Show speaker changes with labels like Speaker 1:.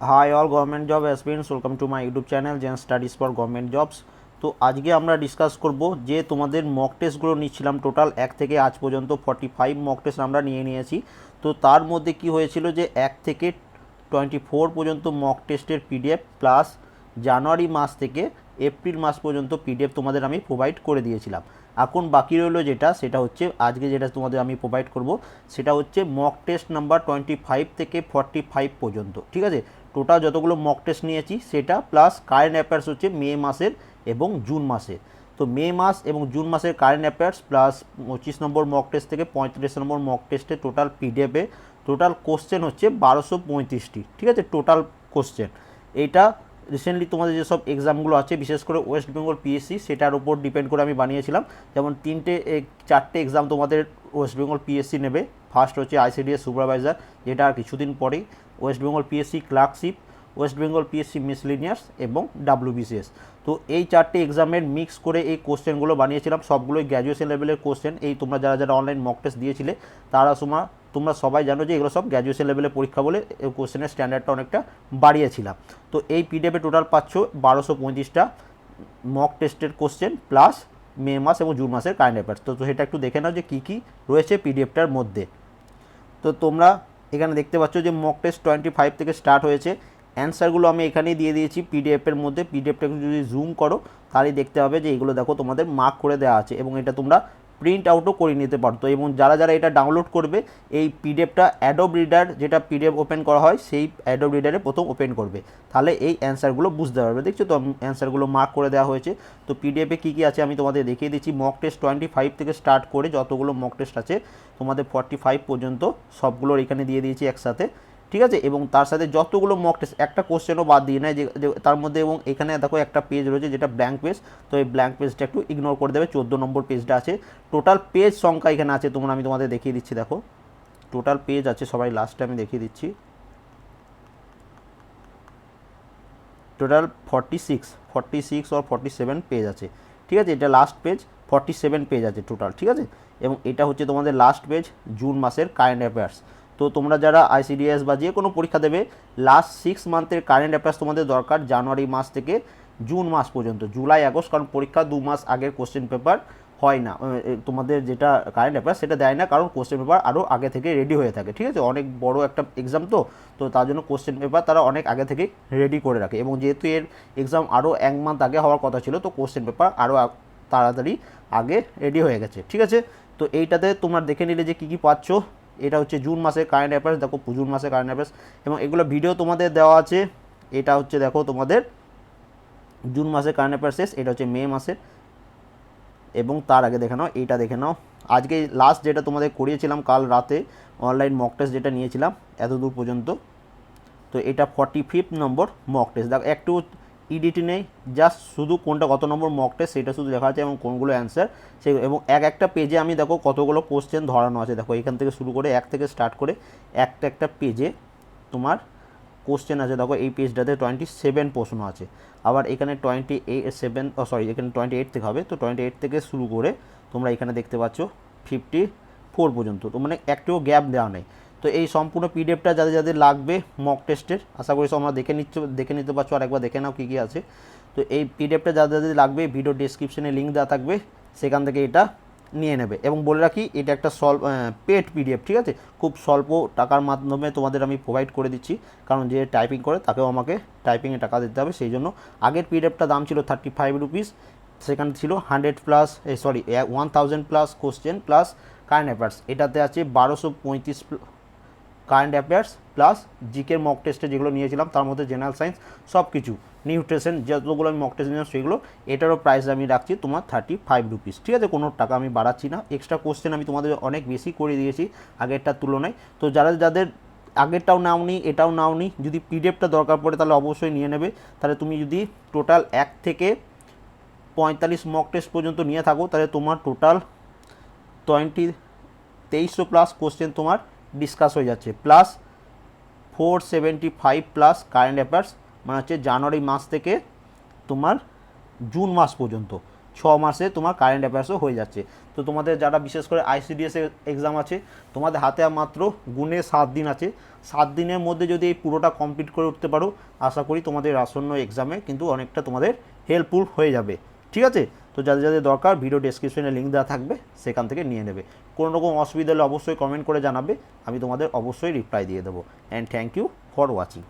Speaker 1: Hi all government job aspirants, welcome to my YouTube channel Zen Studies for government jobs. তো আজকে আমরা discuss করব যে তোমাদের মক টেস্টগুলো নিচ্ছিলাম টোটাল এক থেকে আজ পর্যন্ত ফর্টি ফাইভ মক টেস্ট আমরা নিয়ে নিয়েছি। তো তার মধ্যে কি হয়েছিল যে এক থেকে টোয়েন্টি ফোর পর্যন্ত মক টেস্টের পিডিএফ প্লাস জানুয়ারি মাস থেকে এপ্রিল মাস পর্যন্ত পিডিএফ তোমাদের আমি প্রোভাইড করে দিয়েছিলাম। এখন বাকি রইল যেটা, সেটা হচ্ছে আজকে যেটা তোমাদের আমি প্রোভাইড করব, সেটা হচ্ছে mock test number twenty five থেকে ফর্টি ফাইভ পর্যন্ত, ঠিক আছে? টোটাল যতগুলো মক টেস্ট নিয়েছি, সেটা প্লাস কারেন্ট অ্যাফেয়ার্স হচ্ছে মে মাসের এবং জুন মাসের। তো মে মাস এবং জুন মাসের কারেন্ট অ্যাফেয়ার্স প্লাস পঁচিশ নম্বর মক টেস্ট থেকে পঁয়ত্রিশ নম্বর মক টেস্টে টোটাল পিডিএফে টোটাল কোশ্চেন হচ্ছে বারোশো পঁয়ত্রিশটি। ঠিক আছে? টোটাল কোশ্চেন এইটা রিসেন্টলি তোমাদের যেসব এক্সামগুলো আছে, বিশেষ করে ওয়েস্ট বেঙ্গল পিএসসি সেটার উপর ডিপেন্ড করে আমি বানিয়েছিলাম। যেমন তিনটে চারটে এক্সাম তোমাদের ওয়েস্ট বেঙ্গল পিএসসি নেবে। ফার্স্ট হচ্ছে আইসিডিএস সুপারভাইজার, যেটা আর কিছুদিন পরেই West Bengal PSC clerkship, West Bengal PSC miscellaneous এবং ডাব্লিউবিসিএস তো এই চারটে এক্সামের মিক্স করে এই কোশ্চেনগুলো বানিয়েছিলাম, সবগুলোই গ্র্যাজুয়েশন লেভেলের কোশ্চেন এই তোমরা যারা যারা অনলাইন মক টেস্ট দিয়েছিলে, তারা সময় তোমরা সবাই জানো যে এগুলো সব গ্র্যাজুয়েশন লেভেলের পরীক্ষা বলে কোশ্চেনের স্ট্যান্ডার্ডটা অনেকটা বাড়িয়েছিলাম। তো এই পিডিএফে টোটাল পাচ্ছ বারোশো পঁয়ত্রিশটা মক টেস্টের কোশ্চেন প্লাস মে মাস এবং জুন মাসের কারেন্ট অ্যাফেয়ার্স তো সেটা একটু দেখে নাও যে কী কী রয়েছে পিডিএফটার মধ্যে। তো তোমরা এখানে দেখতে পাচ্ছ যে মক টেস্ট টোয়েন্টি ফাইভ থেকে স্টার্ট হয়েছে। অ্যান্সারগুলো আমি এখানেই দিয়ে দিয়েছি পিডিএফের মধ্যে। পিডিএফটাকে যদি জুম করো, তাহলেই দেখতে হবে যে এগুলো দেখো তোমাদের মার্ক করে দেওয়া আছে এবং এটা তোমরা প্রিন্ট আউটও করে নিতে পারতো এবং যারা যারা এটা ডাউনলোড করবে, এই পিডিএফটা অ্যাডোব রিডার যেটা পিডিএফ ওপেন করা হয়, সেই অ্যাডোব রিডারে প্রথম ওপেন করবে। তাহলে এই অ্যান্সারগুলো বুঝতে পারবে। দেখছ তো অ্যান্সারগুলো মার্ক করে দেওয়া হয়েছে। তো পিডিএফে কী কী আছে আমি তোমাদের দেখিয়ে দিচ্ছি। মক টেস্ট টোয়েন্টি ফাইভ থেকে স্টার্ট করে যতগুলো মক টেস্ট আছে, তোমাদের ফর্টি ফাইভ পর্যন্ত সবগুলোর এখানে দিয়ে দিয়েছি একসাথে। ঠিক আছে? এবং তার সাথে যতগুলো মক টেস্ট একটা কোশ্চেনও বাদ দিয়ে নেয় যে তার মধ্যে এবং এখানে দেখো একটা পেজ রয়েছে যেটা ব্ল্যাঙ্ক পেজ তো এই ব্ল্যাঙ্ক পেজটা একটু ইগনোর করে দেবে। চোদ্দ নম্বর পেজটা আছে। টোটাল পেজ সংখ্যা এখানে আছে, তোমরা আমি তোমাদের দেখিয়ে দিচ্ছি, দেখো। টোটাল পেজ আছে, সবাই লাস্টে আমি দেখিয়ে দিচ্ছি। Total forty six forty six আর ফর্টি সেভেন পেজ আছে। ঠিক আছে? এটা last page forty seven page আছে টোটাল ঠিক আছে? এবং এটা হচ্ছে তোমাদের লাস্ট পেজ জুন মাসের কারেন্ট অ্যাফেয়ার্স তো তোমরা যারা আইসিডিএস বা যে কোনো পরীক্ষা দেবে লাস্ট সিক্স মান্থের কারেন্ট অ্যাফেয়ার্স তোমাদের দরকার জানুয়ারি মাস থেকে জুন মাস পর্যন্ত, জুলাই, আগস্ট, কারণ পরীক্ষা দু মাস আগের কোশ্চেন পেপার হয় না। তোমাদের যেটা কারেন্ট অ্যাফেয়ার্স সেটা দেয় না, কারণ কোশ্চেন পেপার আরও আগে থেকে রেডি হয়ে থাকে, ঠিক আছে? অনেক বড় একটা এক্সাম তো তো তার জন্য কোশ্চেন পেপার তারা অনেক আগে থেকে রেডি করে রাখে। এবং যেহেতু এর এক্সাম আরও এক মান্থ আগে হওয়ার কথা ছিল, তো কোশ্চেন পেপার আরও তাড়াতাড়ি আগে রেডি হয়ে গেছে, ঠিক আছে? তো এইটাতে তোমরা দেখে নিলে যে কী কী পাচ্ছ। এটা হচ্ছে জুন মাসের কারেন্ট অ্যাফেয়ার্স দেখো জুন মাসের কারেন্ট অ্যাফেয়ার্স এবং এগুলো ভিডিও তোমাদের দেওয়া আছে। এটা হচ্ছে দেখো তোমাদের জুন মাসের কারেন্ট অ্যাফেয়ার্স শেষ, এটা হচ্ছে মে মাসের। এবং তার আগে দেখে নাও, এইটা দেখে নাও। আজকে লাস্ট যেটা তোমাদের করিয়েছিলাম কাল রাতে অনলাইন মক টেস্ট যেটা নিয়েছিলাম এত দূর পর্যন্ত। তো এটা forty fifth number mock test দেখো, একটু ইডিটি নেই জাস্ট শুধু কোনটা কত নম্বর মক টেস্ট সেটা শুধু দেখা আছে এবং কোনগুলো অ্যান্সার সেই এবং এক একটা পেজে আমি দেখো কতগুলো কোশ্চেন ধরানো আছে। দেখো এখান থেকে শুরু করে এক থেকে স্টার্ট করে একটা একটা পেজে তোমার কোশ্চেন আছে। দেখো এই পেজটাতে টোয়েন্টি সেভেন প্রশ্ন আছে। আবার এখানে টোয়েন্টি এইট সেভেন সরি এখানে টোয়েন্টি এইট থেকে হবে। তো টোয়েন্টি এইট থেকে শুরু করে তোমরা এখানে দেখতে পাচ্ছ ফিফটি ফোর পর্যন্ত। তো মানে একটুও গ্যাপ দেওয়া নেই। তো এই সম্পূর্ণ পিডিএফটা যাদের যাদের লাগবে মক টেস্টের আশা করি তোমরা দেখে নিচ্ছ, দেখে নিতে পারছ, আর একবার দেখে নাও কী কী আছে। তো এই পিডিএফটা যাদের যাদের লাগবে ভিডিও ডিসক্রিপশনে লিঙ্ক দেওয়া থাকবে, সেখান থেকে এটা নিয়ে নেবে। এবং বলে রাখি, এটা একটা সল পেড পিডিএফ, ঠিক আছে? খুব স্বল্প টাকার মাধ্যমে তোমাদের আমি প্রোভাইড করে দিচ্ছি, কারণ যে টাইপিং করে তাকেও আমাকে টাইপিংয়ে টাকা দিতে হবে, সেই জন্য। আগের পিডিএফটা দাম ছিল থার্টি ফাইভ রুপিস সেখানে ছিল hundred plus sorry one thousand plus question plus current affairs এটাতে আছে বারোশো পঁয়ত্রিশ কারেন্ট অ্যাফেয়ার্স প্লাস জিকের মক টেস্টে যেগুলো নিয়েছিলাম, তার মধ্যে জেনারেল সায়েন্স সব কিছু নিউট্রিশন যতগুলো আমি মক টেস্ট নিয়েছিলাম সেগুলো, এটারও প্রাইস আমি রাখছি তোমার থার্টি ফাইভ রুপিস ঠিক আছে, কোনো টাকা আমি বাড়াচ্ছি না। এক্সট্রা কোশ্চেন আমি তোমাদের অনেক বেশি করে দিয়েছি আগেরটার তুলনায়। তো যারা যাদের আগেরটাও নাওনি এটাও নাওনি যদি পিডিএফটা দরকার পড়ে তাহলে অবশ্যই নিয়ে নেবে। তাহলে তুমি যদি টোটাল এক থেকে পঁয়তাল্লিশ মক টেস্ট পর্যন্ত নিয়ে থাকো, তাহলে তোমার টোটাল টোয়েন্টি তেইশশো প্লাস কোশ্চেন তোমার ডিসকাস হয়ে যাচ্ছে। Plus four seventy five plus current affairs মানে হচ্ছে জানুয়ারি মাস থেকে তোমার জুন মাস পর্যন্ত, ছ মাসে তোমার কারেন্ট অ্যাফেয়ার্সও হয়ে যাচ্ছে। তো তোমাদের যারা বিশেষ করে আইসিডিএস এক্সাম আছে, তোমাদের হাতে মাত্র গুনে সাত দিন আছে। সাত দিনের মধ্যে যদি এই পুরোটা কমপ্লিট করে উঠতে পারো, আশা করি তোমাদের আসন্ন এক্সামে কিন্তু অনেকটা তোমাদের হেল্পফুল হয়ে যাবে। ঠিক আছে? তো যাদের যাদের দরকার ভিডিও ডেসক্রিপশনে লিঙ্ক দেওয়া থাকবে, সেখান থেকে নিয়ে নেবে। কোনো রকম অসুবিধা হলে অবশ্যই কমেন্ট করে জানাবে, আমি তোমাদের অবশ্যই রিপ্লাই দিয়ে দেবো। And thank you for watching